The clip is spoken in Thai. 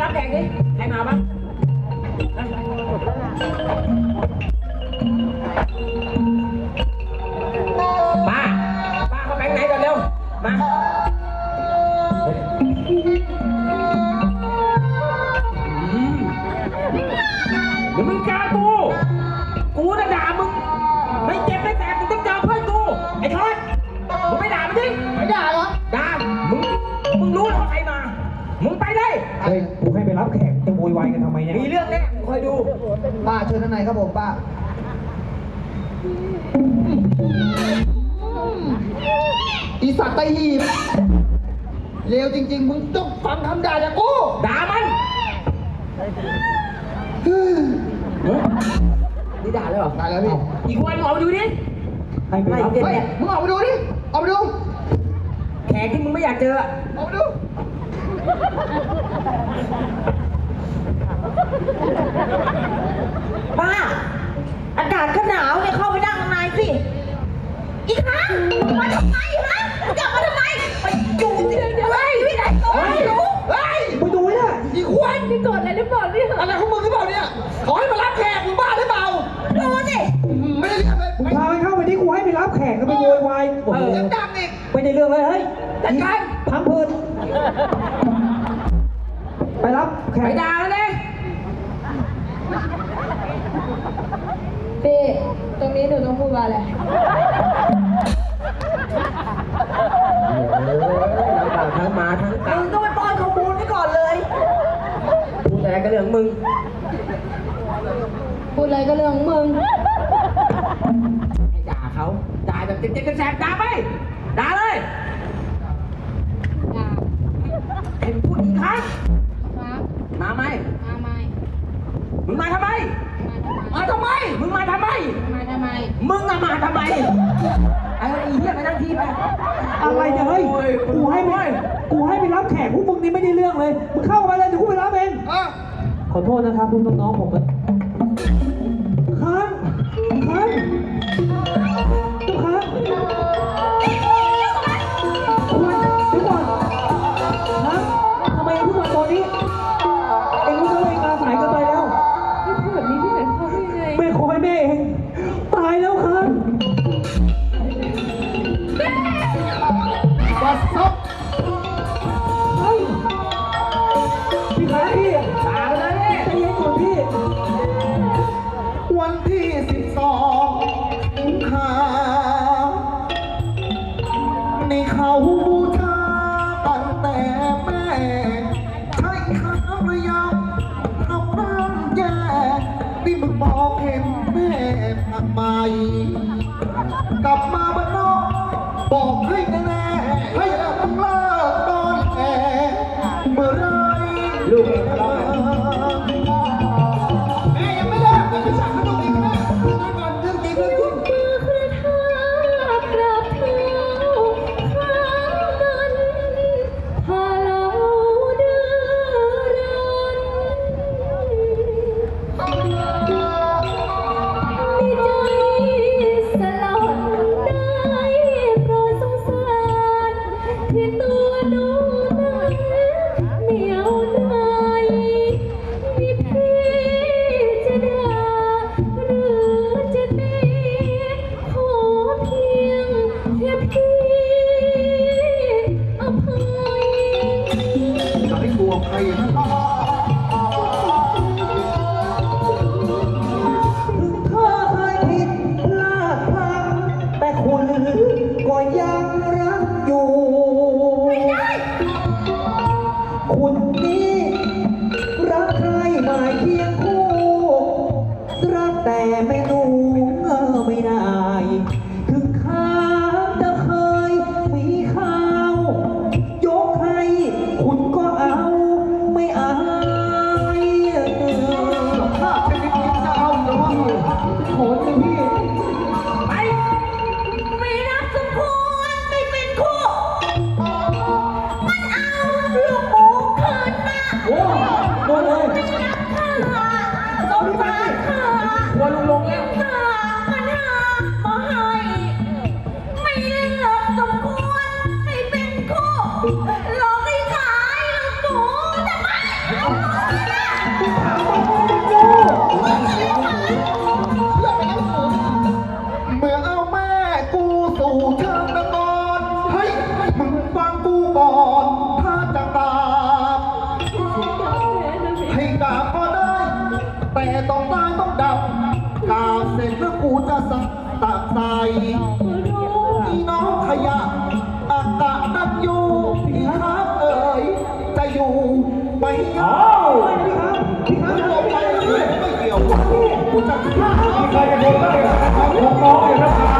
đám đèn đi. Em nào bác. Ba ba có bánh này rồi đâu. Ba. อยู่ป้าเชิญด้านในครับผมป้าอีสัตว์ไตหีบเลวจริง ๆ มึงต้องฟังคำด่าจากกูด่ามันเฮ้ยนี่ด่าเลยเหรอได้แล้วพี่อีกวันออกไปดูดิให้ไปรับเฮ้ยเฮ้ยมึงออกไปดูดิออกไปดูแขกที่มึงไม่อยากเจออะออกไปดู อีควายพี่กดอะไรหรือเปล่าเนี่ยอะไรของมึงหรือเปล่าเนี่ย ขอให้มารับแขกมึงบ้าหรือเปล่า ดูสิอืมไม่ได้เรียกเลยมึงพาไปเข้าไปที่กูให้ไปรับแขกก็ไปโวยวายโอ้โหเสียงดังอีก ไม่ได้เรื่องเลยเฮ้ยจัดการ พังเพลินไปรับแขไปกด่ามันเลยพี่ตรงนี้หนูต้องพูดว่าอะไร อะไรก็เรื่องของมึง ให้ด่าเขาด่าแบบเจ็บๆแสบๆด่าไปด่าเลยด่าให้มึงพูดอีกครั้งครับมาไหมมาไหมมึงมาทำไมมาทำไมมาทำไมมึงมาทำไม มาทำไม มึงอะมาทำไมไอ้อีเหี้ยไปนั่งที่ไปอะไรเนี่ยเฮ้ย โอ้กูให้ไปโอ้ยกูให้ไปรับแขกพวกมึงนี่ไม่ได้เรื่องเลย มึงเข้าไปเลยเดี๋ยวกูไปรับเองเออขอโทษนะครับพวกน้องๆผม ตั้งแต่แม่ใช้ข้าระยำทำร่างแย่นี่มึงบอกเห็นแม่ทำไมกลับมาบ้าน อย่ กราบก็ได้ แต่ต้องได้ต้องดับกราบเสร็จแล้วกูจะสักตักใส่พี่น้องขยะอักกะนักอยู่พี่ครับเอ่ยจะอยู่ไปยาวพี่ครับพี่ครับไม่ลงไปเลยไม่เกี่ยวกูจะฆ่ามีใครจะทนได้กับการของน้องอย่างนั้น